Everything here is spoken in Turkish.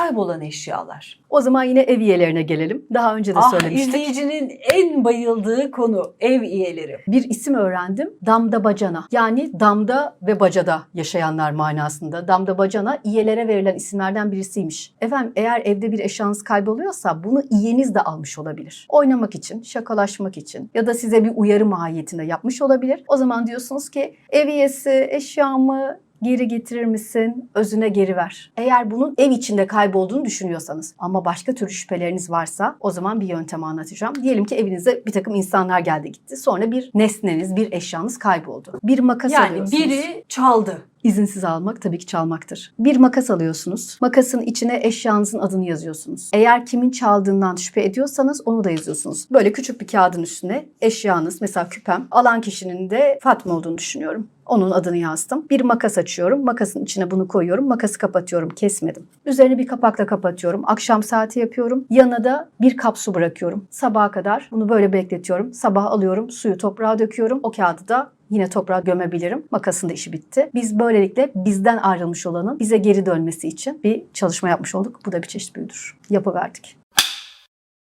kaybolan eşyalar. O zaman yine ev üyelerine gelelim. Daha önce de Ah söylemiştik. izleyicinin en bayıldığı konu ev üyeleri. Bir isim öğrendim. Damda bacana. Yani damda ve bacada yaşayanlar manasında. Damda bacana iyelere verilen isimlerden birisiymiş. Efendim eğer evde bir eşyanız kayboluyorsa bunu iyeniz de almış olabilir. Oynamak için, şakalaşmak için ya da size bir uyarı mahiyetinde yapmış olabilir. O zaman diyorsunuz ki ev üyesi eşyamı geri getirir misin? Özüne geri ver. Eğer bunun ev içinde kaybolduğunu düşünüyorsanız ama başka türlü şüpheleriniz varsa o zaman bir yöntem anlatacağım. Diyelim ki evinize bir takım insanlar geldi gitti. Sonra bir nesneniz, bir eşyanız kayboldu. Bir makas Yani alıyorsunuz. biri çaldı. İzinsiz almak tabii ki çalmaktır. Bir makas alıyorsunuz. Makasın içine eşyanızın adını yazıyorsunuz. Eğer kimin çaldığından şüphe ediyorsanız onu da yazıyorsunuz. Böyle küçük bir kağıdın üstüne eşyanız mesela küpem alan kişinin de Fatma olduğunu düşünüyorum. Onun adını yazdım. Bir makas açıyorum. Makasın içine bunu koyuyorum. Makası kapatıyorum. Kesmedim. Üzerine bir kapakla kapatıyorum. Akşam saati yapıyorum. Yanına da bir kap su bırakıyorum. Sabaha kadar bunu böyle bekletiyorum. Sabah alıyorum. Suyu toprağa döküyorum. O kağıdı da Yine toprağa gömebilirim. Makasın da işi bitti. Biz böylelikle bizden ayrılmış olanın bize geri dönmesi için bir çalışma yapmış olduk. Bu da bir çeşit büyüdür. Yapıverdik.